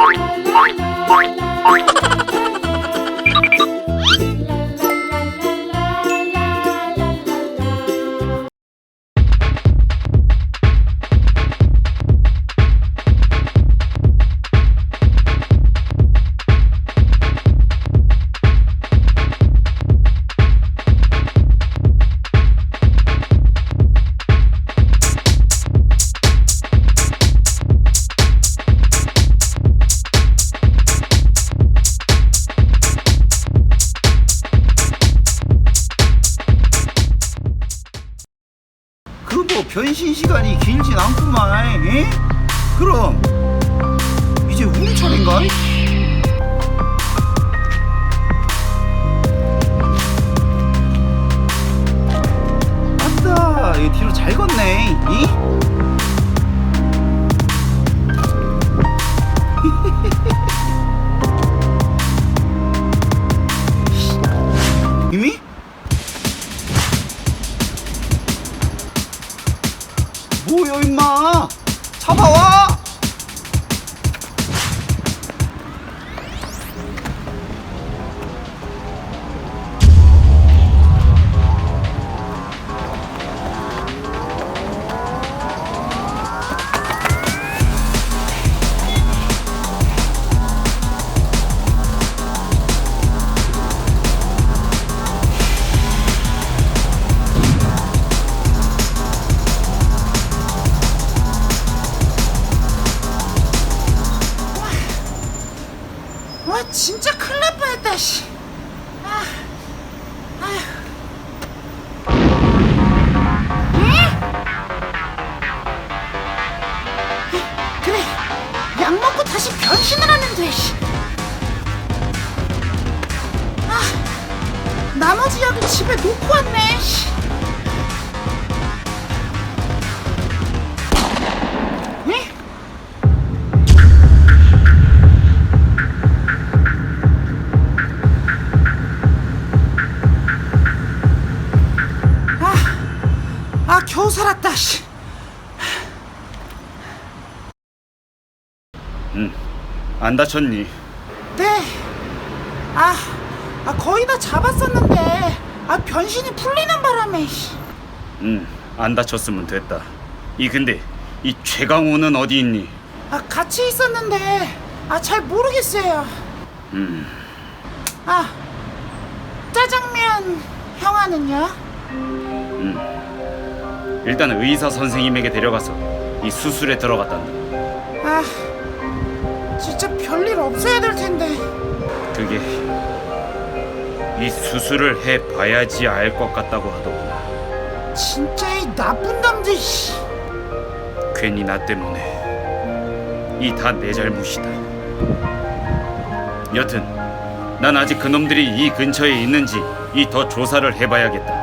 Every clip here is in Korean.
Point, point, point, point. 변신 시간이 길진 않구만. 에? 그럼 이제 우리 차례인가? 날 뻔했다 씨. 아, 아휴. 에? 그래 약 먹고 다시 변신을 하면 돼 씨. 아 나머지 약을 집에 놓고 왔네 겨우 살았다 씨. 안 다쳤니? 네. 아, 아 거의 다 잡았었는데 아 변신이 풀리는 바람에 씨. 응 안 다쳤으면 됐다 이 근데 이 최강호는 어디 있니? 아 같이 있었는데 아 잘 모르겠어요. 음 아 짜장면 형아는요? 일단 의사 선생님에게 데려가서 이 수술에 들어갔단다 아 진짜 별일 없어야 될 텐데. 그게 이 수술을 해봐야지 알 것 같다고 하더군 진짜 이 나쁜 놈들 씨. 괜히 나 때문에 이 다 내 잘못이다. 여튼 난 아직 그놈들이 이 근처에 있는지 이 더 조사를 해봐야겠다.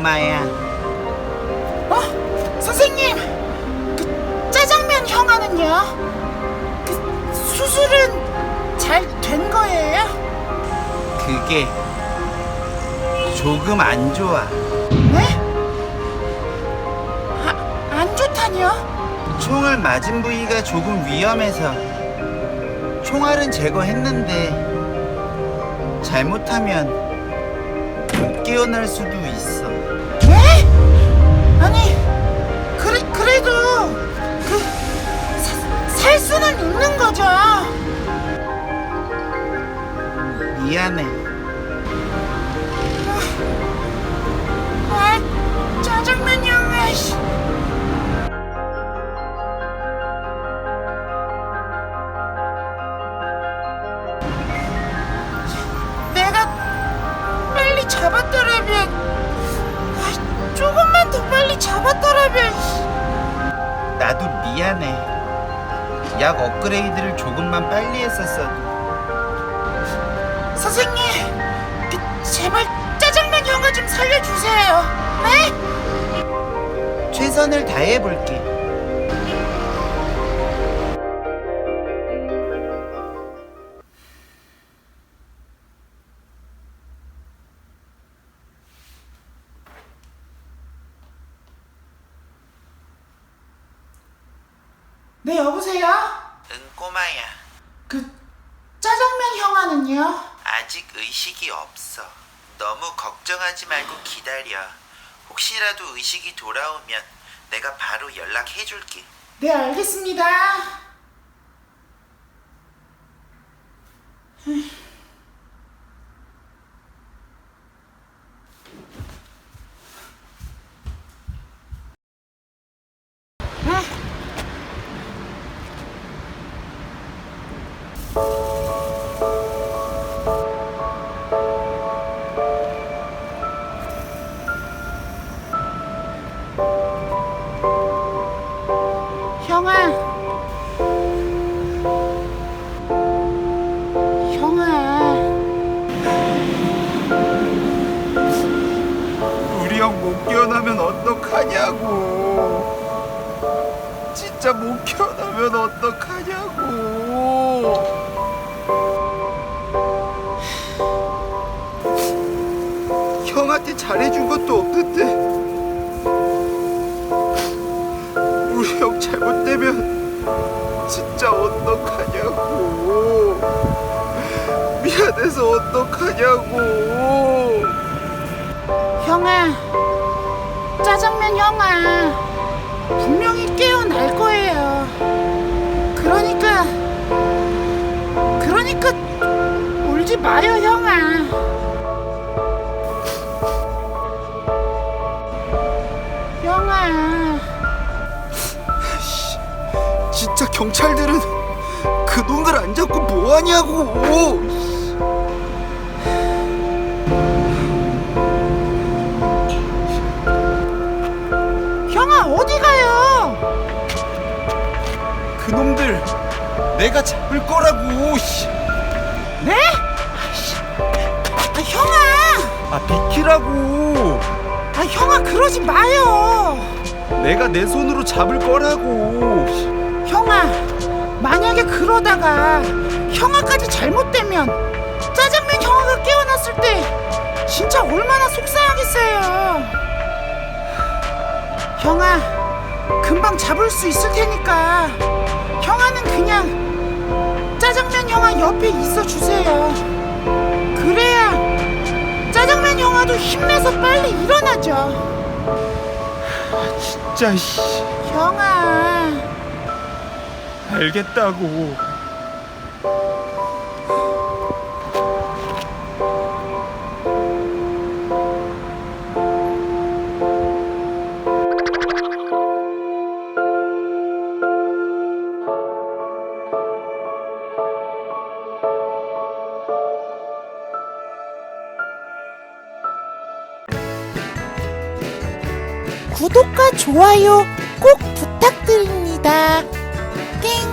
꼬마야. 어? 선생님! 그 짜장면 형아는요? 그 수술은 잘 된 거예요? 그게 조금 안 좋아. 네? 아, 안 좋다뇨? 총을 맞은 부위가 조금 위험해서 총알은 제거했는데 잘못하면 못 깨어날 수도 있어. 네? 아니, 그래, 그래도 그 사- 살 수는 있는 거죠? 미안해. 아, 짜장면 형아 씨. 내가 빨리 잡았더라면 아, 조금만 더 빨리 잡았더라면 나도 미안해. 약 업그레이드를 조금만 빨리 했었어도 선생님 그, 제발 짜장면 형아 좀 살려주세요 네? 최선을 다해 볼게. 네 여보세요? 응 꼬마야 그 짜장면 형아는요? 아직 의식이 없어 너무 걱정하지 말고 기다려 혹시라도 의식이 돌아오면 내가 바로 연락해줄게 네 알겠습니다. 형아. 우리 형못 깨어나면 어떡하냐고. 진짜 못 깨어나면 어떡하냐고. 형한테 잘해준 것도 없는데. 우리 형 잘못되면 진짜 어떡하냐고. 미안해서 어떡하냐고 짜장면 형아. 분명히 깨어날 거예요. 그러니까 그러니까 울지 마요, 형아. 형아. 진짜 경찰들은 그 놈들 안 잡고 뭐 하냐고. 그 놈들 내가 잡을 거라고. 씨. 네? 아이씨. 아, 형아! 아 비키라고. 아, 형아 그러지 마요. 내가 내 손으로 잡을 거라고. 형아, 만약에 그러다가 형아까지 잘못되면 짜장면 형아가 깨어났을 때 진짜 얼마나 속상하겠어요. 형아, 금방 잡을 수 있을 테니까 형아 옆에 있어 주세요. 그래야 짜장면 형아도 힘내서 빨리 일어나죠. 진짜 씨. 형아. 알겠다고. 구독과 좋아요 꼭 부탁드립니다. 땡골